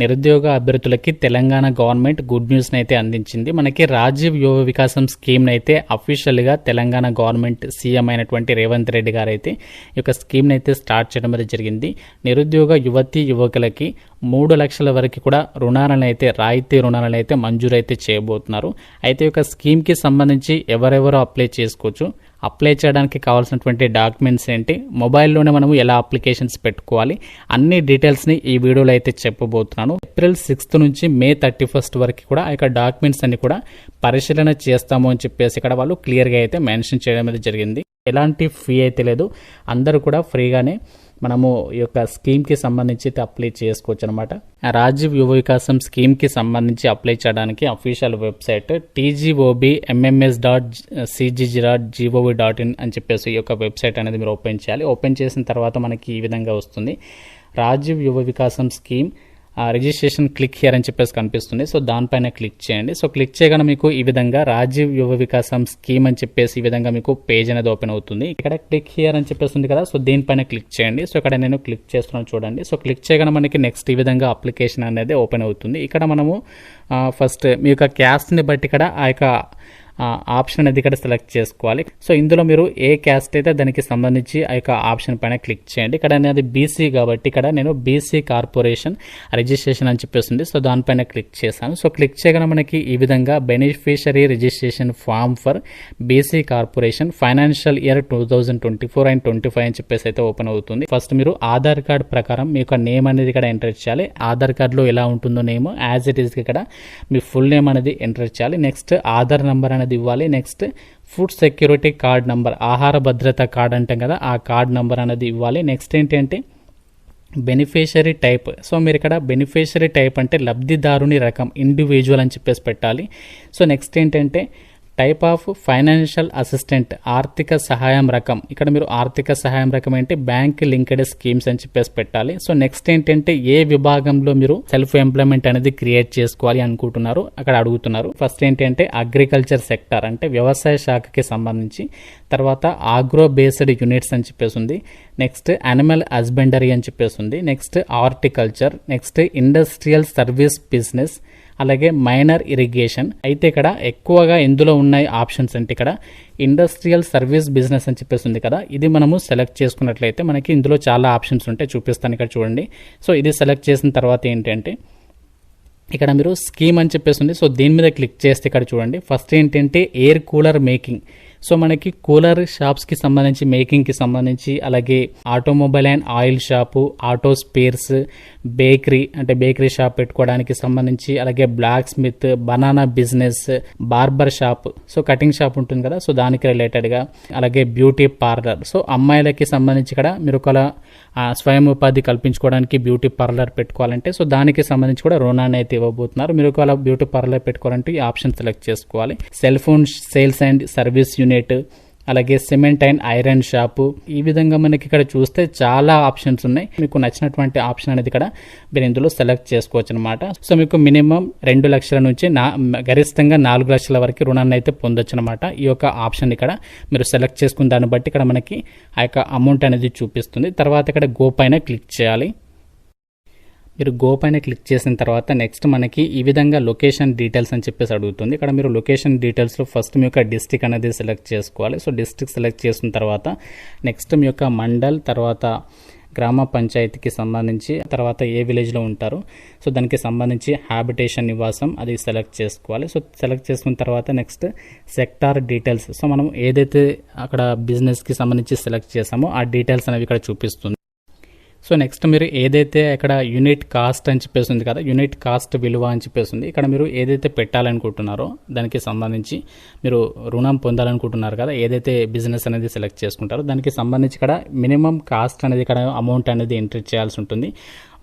నిరుద్యోగ అభ్యర్థులకి Telangana government good న్యూస్ని అయితే అందించింది. మనకి రాజీవ్ యువ వికాసం స్కీమ్ని అయితే అఫీషియల్గా తెలంగాణ గవర్నమెంట్ సీఎం అయినటువంటి రేవంత్ రెడ్డి గారు అయితే ఈ యొక్క స్కీమ్ని అయితే స్టార్ట్ చేయడం అనేది జరిగింది. నిరుద్యోగ యువతి యువకులకి మూడు లక్షల వరకు కూడా రుణాలను అయితే రాయితీ రుణాలను అయితే మంజూరు అయితే చేయబోతున్నారు. అయితే ఈ యొక్క స్కీమ్కి సంబంధించి ఎవరెవరు అప్లై చేసుకోవచ్చు. అప్లై చేయడానికి కావాల్సినటువంటి డాక్యుమెంట్స్ ఏంటి మొబైల్లోనే మనము ఎలా అప్లికేషన్స్ పెట్టుకోవాలి అన్ని డీటెయిల్స్ని ఈ వీడియోలో అయితే చెప్పబోతున్నాను. ఏప్రిల్ సిక్స్త్ నుంచి మే థర్టీ ఫస్ట్ వరకు కూడా ఆ యొక్క డాక్యుమెంట్స్ అన్ని కూడా పరిశీలన చేస్తాము అని చెప్పేసి ఇక్కడ వాళ్ళు క్లియర్గా అయితే మెన్షన్ చేయడం అనేది జరిగింది. ఎలాంటి ఫీ అయితే లేదు. అందరూ కూడా ఫ్రీగానే మనము ఈ యొక్క స్కీమ్కి సంబంధించి అయితే అప్లై చేసుకోవచ్చు అనమాట రాజీవ్ యువ వికాసం స్కీమ్కి సంబంధించి అప్లై చేయడానికి official website TGOB MMS dot CGG dot gov dot in అని చెప్పేసి ఈ యొక్క వెబ్సైట్ అనేది మీరు ఓపెన్ చేయాలి. ఓపెన్ చేసిన తర్వాత మనకి ఈ విధంగా వస్తుంది. రాజీవ్ యువ వికాసం స్కీమ్ రిజిస్ట్రేషన్ క్లిక్ హియర్ అని చెప్పేసి కనిపిస్తుంది. సో దానిపైన క్లిక్ చేయండి. సో క్లిక్ చేయగానే మీకు ఈ విధంగా రాజీవ్ యువ వికాసం స్కీమ్ అని చెప్పేసి ఈ విధంగా మీకు పేజ్ అనేది ఓపెన్ అవుతుంది. ఇక్కడ క్లిక్ హియర్ అని చెప్పేసి ఉంది కదా. సో దీనిపైన క్లిక్ చేయండి. సో ఇక్కడ నేను క్లిక్ చేస్తున్నాను చూడండి. సో క్లిక్ చేయగానే మనకి నెక్స్ట్ ఈ విధంగా అప్లికేషన్ అనేది ఓపెన్ అవుతుంది. ఇక్కడ మనము ఫస్ట్ మీ యొక్క క్యాస్ట్ని బట్టి ఇక్కడ ఆ యొక్క ఆప్షన్ అనేది ఇక్కడ సెలెక్ట్ చేసుకోవాలి. సో ఇందులో మీరు ఏ క్యాస్ట్ అయితే దానికి సంబంధించి ఆ యొక్క ఆప్షన్ పైన క్లిక్ చేయండి. ఇక్కడ అనేది బీసీ కాబట్టి ఇక్కడ నేను బీసీ కార్పొరేషన్ రిజిస్ట్రేషన్ అని చెప్పేసింది సో దానిపైన క్లిక్ చేశాను. సో క్లిక్ చేయగానే మనకి ఈ విధంగా beneficiary registration form for BC corporation financial year two thousand twenty four and twenty five అని చెప్పేసి అయితే ఓపెన్ అవుతుంది. ఫస్ట్ మీరు ఆధార్ కార్డ్ ప్రకారం మీ యొక్క నేమ్ అనేది ఇక్కడ ఎంటర్ చేయాలి. ఆధార్ కార్డులో ఎలా ఉంటుందో నేమ్ యాజ్ ఇట్ ఈస్ ఇక్కడ మీ ఫుల్ నేమ్ అనేది ఎంటర్ చేయాలి. నెక్స్ట్ ఆధార్ నెంబర్ అనేది ఇవ్వాలి. Next food security card number ఆహార భద్రత కార్డ్ అంటాం కదా ఆ కార్డ్ నంబర్ అనేది ఇవ్వాలి. నెక్స్ట్ ఏంటంటే బెనిఫిషరీ టైప్ సో మీరు ఇక్కడ బెనిఫిషరీ టైప్ అంటే లబ్ధిదారుని రకం ఇండివిజువల్ అని చెప్పేసి పెట్టాలి. సో నెక్స్ట్ ఏంటంటే టైప్ ఆఫ్ ఫైనాన్షియల్ అసిస్టెంట్ ఆర్థిక సహాయం రకం. ఇక్కడ మీరు ఆర్థిక సహాయం రకం ఏంటి? బ్యాంక్ లింక్డ్ స్కీమ్స్ అని చెప్పేసి పెట్టాలి. సో నెక్స్ట్ ఏంటంటే ఏ విభాగంలో మీరు సెల్ఫ్ ఎంప్లాయ్మెంట్ అనేది క్రియేట్ చేసుకోవాలి అనుకుంటున్నారు? అక్కడ అడుగుతున్నారు. ఫస్ట్ ఏంటంటే అగ్రికల్చర్ సెక్టర్ అంటే వ్యవసాయ శాఖకి సంబంధించి. తర్వాత ఆగ్రో బేస్డ్ యూనిట్స్ అని చెప్పేసి ఉంది. నెక్స్ట్ యానిమల్ హస్బెండరీ అని చెప్పేసి ఉంది. Next horticulture next industrial service business అలాగే మైనర్ ఇరిగేషన్. అయితే ఇక్కడ ఎక్కువగా ఎందులో ఉన్నాయి ఆప్షన్స్ అంటే ఇక్కడ ఇండస్ట్రియల్ సర్వీస్ బిజినెస్ అని చెప్పేసి ఉంది కదా ఇది మనము సెలెక్ట్ చేసుకున్నట్లయితే మనకి ఇందులో చాలా ఆప్షన్స్ ఉంటాయి చూపిస్తాను ఇక్కడ చూడండి. సో ఇది సెలెక్ట్ చేసిన తర్వాత ఏంటంటే ఇక్కడ మీరు స్కీమ్ అని చెప్పేసి ఉంది. సో దీని మీద క్లిక్ చేస్తే ఇక్కడ చూడండి. ఫస్ట్ ఏంటంటే ఎయిర్ కూలర్ మేకింగ్. సో మనకి కూలర్ షాప్స్కి సంబంధించి మేకింగ్కి సంబంధించి అలాగే automobile and oil shop auto spares bakery అంటే బేకరీ షాప్ పెట్టుకోవడానికి సంబంధించి అలాగే blacksmith banana business barber shop so cutting shop ఉంటుంది కదా సో దానికి రిలేటెడ్గా అలాగే బ్యూటీ పార్లర్. సో అమ్మాయిలకి సంబంధించి కూడా మీరు ఒకలా స్వయం ఉపాధి కల్పించుకోవడానికి బ్యూటీ పార్లర్ పెట్టుకోవాలంటే సో దానికి సంబంధించి కూడా రుణాన్ని అయితే ఇవ్వబోతున్నారు. మీరు ఒకవేళ బ్యూటీ పార్లర్ పెట్టుకోవాలంటే ఈ ఆప్షన్ సెలెక్ట్ చేసుకోవాలి. Cell phone sales and service unit అలాగే సిమెంట్ అండ్ ఐరన్ షాపు. ఈ విధంగా మనకి ఇక్కడ చూస్తే చాలా ఆప్షన్స్ ఉన్నాయి. మీకు నచ్చినటువంటి ఆప్షన్ అనేది ఇక్కడ మీరు ఇందులో సెలెక్ట్ చేసుకోవచ్చు అనమాట సో మీకు మినిమం రెండు లక్షల నుంచి నా గరిష్టంగా నాలుగు లక్షల వరకు రుణాన్ని అయితే పొందొచ్చు అనమాట ఈ యొక్క ఆప్షన్ ఇక్కడ మీరు సెలెక్ట్ చేసుకున్న దాన్ని బట్టి ఇక్కడ మనకి ఆ యొక్క అమౌంట్ అనేది చూపిస్తుంది. తర్వాత ఇక్కడ గో పైన క్లిక్ చేయాలి. మీరు గో పైన క్లిక్ చేసిన తర్వాత నెక్స్ట్ మనకి ఈ విధంగా లొకేషన్ డీటెయిల్స్ అని చెప్పేసి అడుగుతుంది. ఇక్కడ మీరు లొకేషన్ డీటెయిల్స్లో ఫస్ట్ మీ యొక్క డిస్టిక్ అనేది సెలెక్ట్ చేసుకోవాలి. సో డిస్టిక్ సెలెక్ట్ చేసిన తర్వాత నెక్స్ట్ మీ యొక్క మండల్ తర్వాత గ్రామ పంచాయతీకి సంబంధించి తర్వాత ఏ విలేజ్లో ఉంటారు. సో దానికి సంబంధించి హ్యాబిటేషన్ నివాసం అది సెలెక్ట్ చేసుకోవాలి. సో సెలెక్ట్ చేసుకున్న తర్వాత నెక్స్ట్ సెక్టార్ డీటెయిల్స్ సో మనం ఏదైతే అక్కడ బిజినెస్కి సంబంధించి సెలెక్ట్ చేసామో ఆ డీటెయిల్స్ అనేవి ఇక్కడ చూపిస్తుంది. సో నెక్స్ట్ మీరు ఏదైతే ఇక్కడ యూనిట్ కాస్ట్ అని చెప్పేసి ఉంది కదా యూనిట్ కాస్ట్ విలువ అని చెప్పేసి ఉంది ఇక్కడ మీరు ఏదైతే పెట్టాలనుకుంటున్నారో దానికి సంబంధించి మీరు రుణం పొందాలనుకుంటున్నారు కదా ఏదైతే బిజినెస్ అనేది సెలెక్ట్ చేసుకుంటారో దానికి సంబంధించి ఇక్కడ మినిమం కాస్ట్ అనేది ఇక్కడ అమౌంట్ అనేది ఎంట్రీ చేయాల్సి ఉంటుంది.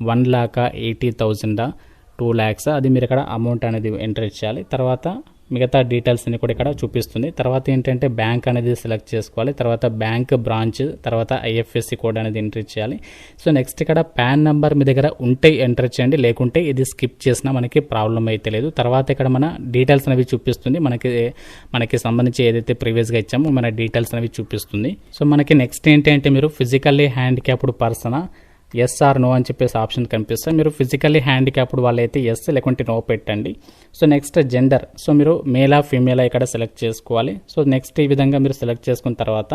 వన్ లాక్ ఎయిటీ థౌజండా టూ ల్యాక్స్ అది మీరు ఇక్కడ అమౌంట్ అనేది ఎంటర్ చేయాలి. తర్వాత మిగతా డీటెయిల్స్ కూడా ఇక్కడ చూపిస్తుంది. తర్వాత ఏంటంటే బ్యాంక్ అనేది సెలెక్ట్ చేసుకోవాలి. తర్వాత బ్యాంక్ బ్రాంచ్ తర్వాత ఐఎఫ్ఎస్సి కోడ్ అనేది ఎంటర్ చేయాలి. సో నెక్స్ట్ ఇక్కడ పాన్ నెంబర్ మీ దగ్గర ఉంటే ఎంటర్ చేయండి. లేకుంటే ఇది స్కిప్ చేసినా మనకి ప్రాబ్లం అయితే లేదు. తర్వాత ఇక్కడ మన డీటెయిల్స్ అనేవి చూపిస్తుంది. మనకి మనకి సంబంధించి ఏదైతే ప్రీవియస్గా ఇచ్చామో మన డీటెయిల్స్ అనేవి చూపిస్తుంది. సో మనకి నెక్స్ట్ ఏంటంటే మీరు ఫిజికల్లీ హ్యాండిక్యాప్డ్ పర్సనా ఎస్ ఆర్ నో అని చెప్పేసి ఆప్షన్ కనిపిస్తుంది. మీరు ఫిజికల్లీ హ్యాండిక్యాప్డ్ వాళ్ళైతే ఎస్ లేకుంటే నో పెట్టండి. సో నెక్స్ట్ జెండర్ సో మీరు మేలా ఫీమేలా ఇక్కడ సెలెక్ట్ చేసుకోవాలి. సో నెక్స్ట్ ఈ విధంగా మీరు సెలెక్ట్ చేసుకున్న తర్వాత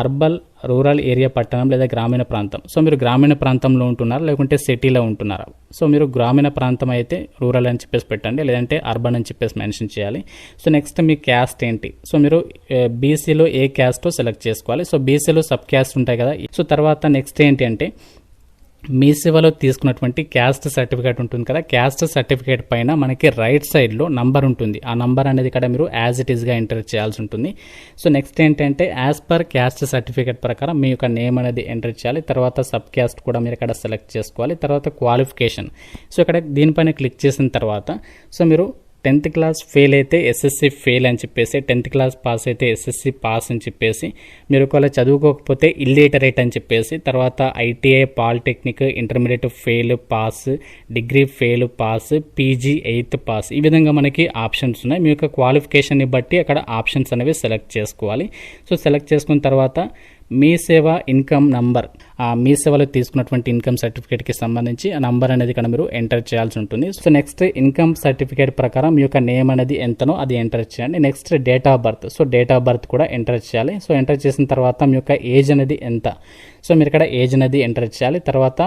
అర్బల్ రూరల్ ఏరియా పట్టణం లేదా గ్రామీణ ప్రాంతం. సో మీరు గ్రామీణ ప్రాంతంలో ఉంటున్నారా లేకుంటే సిటీలో ఉంటున్నారా? సో మీరు గ్రామీణ ప్రాంతం అయితే రూరల్ అని చెప్పేసి పెట్టండి. లేదంటే అర్బన్ అని చెప్పేసి మెన్షన్ చేయాలి. సో నెక్స్ట్ మీ క్యాస్ట్ ఏంటి? సో మీరు బీసీలో ఏ క్యాస్టో సెలెక్ట్ చేసుకోవాలి. సో బీసీలో సబ్ క్యాస్ట్ ఉంటాయి కదా. సో తర్వాత నెక్స్ట్ ఏంటి అంటే మీ సేవలో తీసుకున్నటువంటి క్యాస్ట్ సర్టిఫికేట్ ఉంటుంది కదా క్యాస్ట్ సర్టిఫికేట్ పైన మనకి రైట్ సైడ్లో నంబర్ ఉంటుంది. ఆ నంబర్ అనేది ఇక్కడ మీరు యాజ్ ఇట్ ఈస్గా ఎంటర్ చేయాల్సి ఉంటుంది. సో నెక్స్ట్ ఏంటంటే యాజ్ పర్ క్యాస్ట్ సర్టిఫికేట్ ప్రకారం మీ యొక్క నేమ్ అనేది ఎంటర్ చేయాలి. తర్వాత సబ్ క్యాస్ట్ కూడా మీరు ఇక్కడ సెలెక్ట్ చేసుకోవాలి. తర్వాత క్వాలిఫికేషన్ సో ఇక్కడ దీనిపైన క్లిక్ చేసిన తర్వాత సో మీరు టెన్త్ క్లాస్ ఫెయిల్ అయితే ఎస్ఎస్సి ఫెయిల్ అని చెప్పేసి టెన్త్ క్లాస్ పాస్ అయితే ఎస్ఎస్సి పాస్ అని చెప్పేసి మీరు ఒకవేళ చదువుకోకపోతే ఇల్లిటరేట్ అని చెప్పేసి తర్వాత ITI polytechnic intermediate fail pass degree fail pass PG eighth pass ఈ విధంగా మనకి ఆప్షన్స్ ఉన్నాయి. మీ యొక్క క్వాలిఫికేషన్ని బట్టి అక్కడ ఆప్షన్స్ అనేవి సెలెక్ట్ చేసుకోవాలి. సో సెలెక్ట్ చేసుకున్న తర్వాత మీ సేవ ఇన్కమ్ నంబర్ ఆ మీ సేవలో తీసుకున్నటువంటి ఇన్కమ్ సర్టిఫికేట్కి సంబంధించి ఆ నంబర్ అనేది ఇక్కడ మీరు ఎంటర్ చేయాల్సి ఉంటుంది. సో నెక్స్ట్ ఇన్కమ్ సర్టిఫికేట్ ప్రకారం మీ యొక్క నేమ్ అనేది ఎంతనో అది ఎంటర్ చేయండి. Next date of birth so date of birth కూడా ఎంటర్ చేయాలి. సో ఎంటర్ చేసిన తర్వాత మీ యొక్క ఏజ్ అనేది ఎంత? సో మీరు ఇక్కడ ఏజ్ అనేది ఎంటర్ చేయాలి. తర్వాత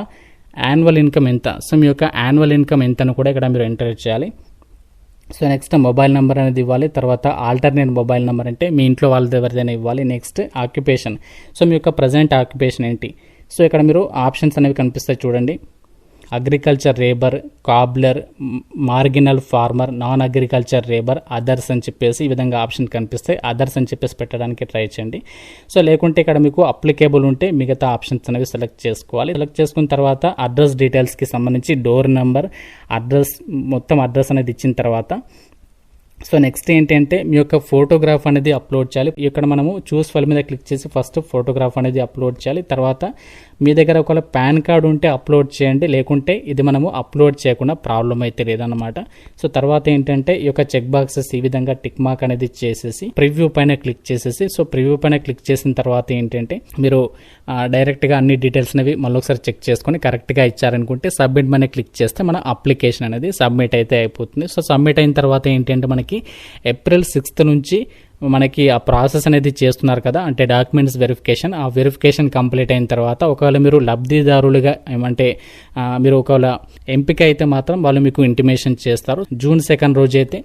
యాన్యువల్ ఇన్కమ్ ఎంత? సో మీ యొక్క యాన్యువల్ ఇన్కమ్ ఎంతను కూడా ఇక్కడ మీరు ఎంటర్ చేయాలి. సో నెక్స్ట్ మొబైల్ నెంబర్ అనేది ఇవ్వాలి తర్వాత ఆల్టర్నేట్ మొబైల్ నెంబర్ అంటే మీ ఇంట్లో వాళ్ళది ఎవరిదైనా ఇవ్వాలి. Next occupation. సో మీ యొక్క ప్రజెంట్ ఆక్యుపేషన్ ఏంటి? సో ఇక్కడ మీరు ఆప్షన్స్ అనేవి కనిపిస్తాయి చూడండి. Agriculture labour cobbler marginal farmer non agriculture labour others అని చెప్పేసి ఈ విధంగా ఆప్షన్ కనిపిస్తాయి. అదర్స్ అని చెప్పేసి పెట్టడానికి ట్రై చేయండి. సో లేకుంటే ఇక్కడ మీకు అప్లికేబుల్ ఉంటే మిగతా ఆప్షన్స్ అనేవి సెలెక్ట్ చేసుకోవాలి. సెలెక్ట్ చేసుకున్న తర్వాత అడ్రస్ డీటెయిల్స్కి సంబంధించి డోర్ నెంబర్ అడ్రస్ మొత్తం అడ్రస్ అనేది ఇచ్చిన తర్వాత సో నెక్స్ట్ ఏంటంటే మీ యొక్క ఫోటోగ్రాఫ్ అనేది అప్లోడ్ చేయాలి. ఇక్కడ మనము చూస్ ఫైల్ మీద క్లిక్ చేసి ఫస్ట్ ఫోటోగ్రాఫ్ అనేది అప్లోడ్ చేయాలి. తర్వాత మీ దగ్గర ఒకవేళ పాన్ కార్డు ఉంటే అప్లోడ్ చేయండి. లేకుంటే ఇది మనము అప్లోడ్ చేయకుండా ప్రాబ్లం అయితే లేదన్నమాట. సో తర్వాత ఏంటంటే ఈ యొక్క చెక్ బాక్సెస్ ఈ విధంగా టిక్ మార్క్ అనేది చేసేసి ప్రివ్యూ పైన క్లిక్ చేసేసి సో ప్రివ్యూ పైన క్లిక్ చేసిన తర్వాత ఏంటంటే మీరు డైరెక్ట్గా అన్ని డీటెయిల్స్ అనేవి మళ్ళీ ఒకసారి చెక్ చేసుకొని కరెక్ట్గా ఇచ్చారనుకుంటే సబ్మిట్ పైన క్లిక్ చేస్తే మన అప్లికేషన్ అనేది సబ్మిట్ అయితే అయిపోతుంది. సో సబ్మిట్ అయిన తర్వాత ఏంటంటే మనకి ఏప్రిల్ సిక్స్త్ నుంచి మనకి ఆ ప్రాసెస్ అనేది చేస్తున్నారు కదా అంటే డాక్యుమెంట్స్ వెరిఫికేషన్ ఆ వెరిఫికేషన్ కంప్లీట్ అయిన తర్వాత ఒకవేళ మీరు లబ్ధిదారులుగా ఏమంటే మీరు ఒకవేళ ఎంపిక అయితే మాత్రం వాళ్ళు మీకు ఇంటిమేషన్ చేస్తారు. జూన్ సెకండ్ రోజు అయితే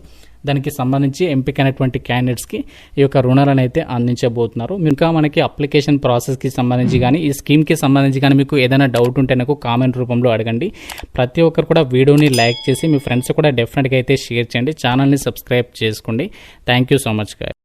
దానికి సంబంధించి ఎంపికైనటువంటి క్యాండిడేట్స్కి ఈ యొక్క రుణాలను అయితే అందించబోతున్నారు. ఇంకా మనకి అప్లికేషన్ ప్రాసెస్కి సంబంధించి కానీ ఈ స్కీమ్కి సంబంధించి కానీ మీకు ఏదైనా డౌట్ ఉంటే నాకు కామెంట్ రూపంలో అడగండి. ప్రతి ఒక్కరు కూడా వీడియోని లైక్ చేసి మీ ఫ్రెండ్స్ కూడా డెఫినెట్గా అయితే షేర్ చేయండి. ఛానల్ని సబ్స్క్రైబ్ చేసుకోండి. Thank you so much guy